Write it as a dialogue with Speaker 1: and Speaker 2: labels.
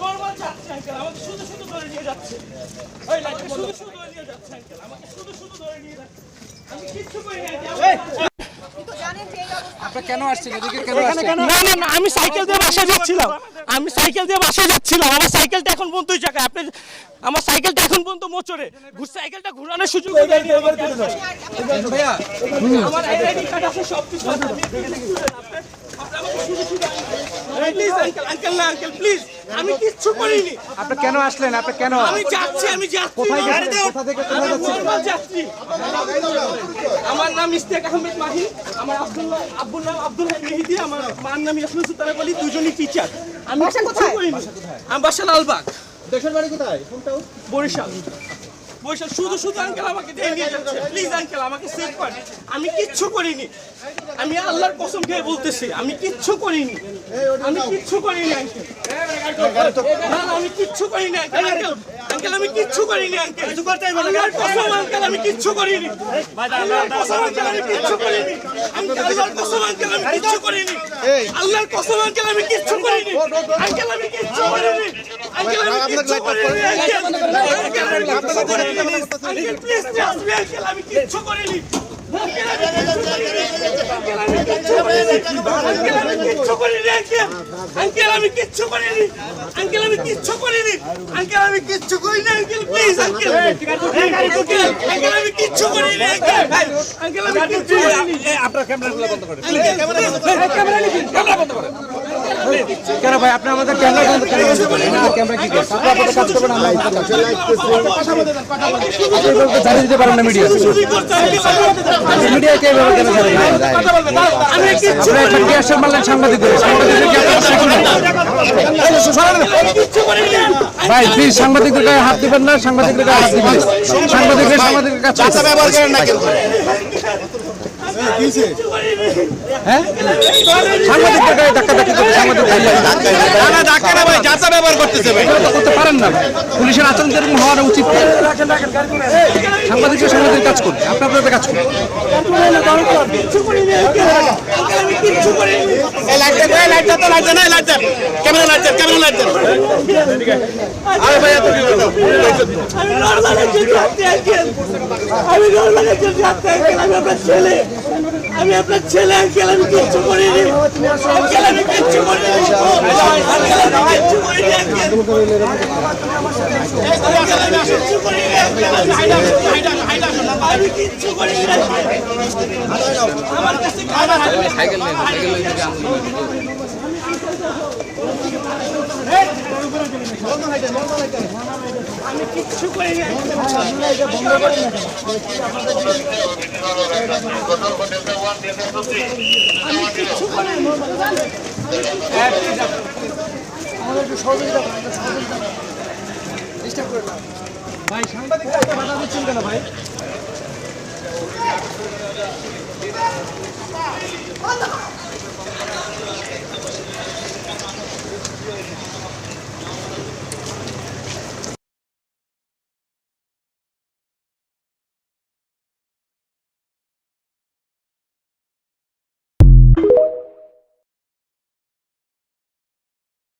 Speaker 1: Normal যাচ্ছে uncle আমাকে শুধু শুধু ধরে নিয়ে যাচ্ছে। ওই শুধু শুধু ধরে নিয়ে যাচ্ছে আঙ্কেল আমাকে শুধু শুধু ধরে নিয়ে যাচ্ছে। আমি কিচ্ছু করি না
Speaker 2: আপনারা কেন আসছেন? এদিকে কেন আসছেন?
Speaker 1: না না না আমি সাইকেল দিয়ে বাসায় যাচ্ছিলাম। আমি সাইকেল দিয়ে বাসায় যাচ্ছিলাম। আমার সাইকেলটা এখন পর্যন্ত ওই জায়গায় আপনি আমার সাইকেলটা এখন পর্যন্ত মোচরে ঘুর সাইকেলটা ঘুরানোর সুযোগ আমার আইডি কার্ড আছে সব কিছু আপনি আমাকে শুধু শুধু প্লিজ আঙ্কেল আঙ্কেল না আঙ্কেল প্লিজ আমি কিচ্ছু করিনি।
Speaker 2: আপনি কেন আসলেন? আপনি কেন?
Speaker 1: আমি যাচ্ছি আমি যাচ্ছি।
Speaker 2: কোথায়
Speaker 1: গাড়ি
Speaker 2: গেছেন?
Speaker 1: দাও।
Speaker 2: কোথা থেকে কোথায় যাচ্ছেন?
Speaker 1: আমার নাম ইস্তেক আহমেদ মাহি আমার আব্দুল্লাহ আব্বুর নাম আব্দুল হাই মেহেদি আমার মার নাম ইয়াসমিন সুতারা বলি দুজনই টিচার আমি বাসা কোথায়? আমি বাসা লালবাগ।
Speaker 2: দেশের বাড়ি কোথায়?
Speaker 1: বরিশাল। বরিশাল শুধু শুধু আঙ্কেল আমাকে নিয়ে যাচ্ছে। প্লিজ আঙ্কেল আমাকে সেভ করেন আমি কিচ্ছু করিনি। আমি আল্লাহর কসম খেয়ে বলতেছি আমি কিচ্ছু করিনি। আমি কিচ্ছু করিনি আঙ্কেল আমি কিচ্ছু করিনি আঙ্কেল আঙ্কেল আমি কিচ্ছু করিনি আঙ্কেল আল্লাহর কসম আঙ্কেল আমি কিচ্ছু করিনি। আল্লাহর কসম আঙ্কেল আমি কিচ্ছু করিনি। আল্লাহর কসম আঙ্কেল আমি কিচ্ছু করিনি। আল্লাহর কসম আঙ্কেল আমি কিচ্ছু করিনি। আঙ্কেল আমি কিচ্ছু করিনি। আমি কিচ্ছু করিনি আঙ্কেল আমি কিচ্ছু করিনি আঙ্কেল আমি কিচ্ছু করিনি আঙ্কেল আমি কিচ্ছু করিনি আঙ্কেল আমি কিচ্ছু করিনি আঙ্কেল আমি কিচ্ছু প্লিজ আঙ্কেল আঙ্কেল আমি করিনি আঙ্কেল আমি
Speaker 2: আপনার ক্যামেরাগুলো বন্ধ করেন
Speaker 1: ক্যামেরা বন্ধ করেন
Speaker 2: কেন ভাই আপনি আমাদের ক্যামেরা বন্ধ ক্যামেরা কি কাজ করবেন আমরা দিতে পারেন না মিডিয়া মিডিয়া কে এভাবে কেন একটা টিয়ার মারলেন সাংবাদিকদের সাংবাদিকদের কি আপনারা শিখুন ভাই প্লিজ সাংবাদিকদের গায়ে হাত দিবেন না সাংবাদিকদের গায়ে হাত দিবেন সাংবাদিকদের সাংবাদিকের কাছে
Speaker 3: ব্যবহার করেন না কিন্তু
Speaker 2: হ্যাঁ সাংবাদিকদের গায়ে ধাক্কা ধাক্কি করে সাংবাদিক
Speaker 3: না না ডাক্তার ভাই যাতা ব্যবহার
Speaker 2: করতে পারেন না পুলিশের আচরণ যেরকম হওয়া উচিত না। সাংবাদিকরা সাংবাদিক কাজ করবে আপনি আপনাদের কাজ করুন
Speaker 1: আমি আপনার ছেলে আমি আপনার ছেলে, আঙ্কেল, আমি কিচ্ছু করিনি। আঙ্কেল, আমি কিচ্ছু করিনি। আমি কিচ্ছু করিনি আমি কিচ্ছু করিনি আমাদের একটু সহযোগিতা সহযোগিতা ডিস্টার্ব করে না
Speaker 2: ভাই সাংবাদিক বাধা দিচ্ছেন কেন ভাই কথা Thank you.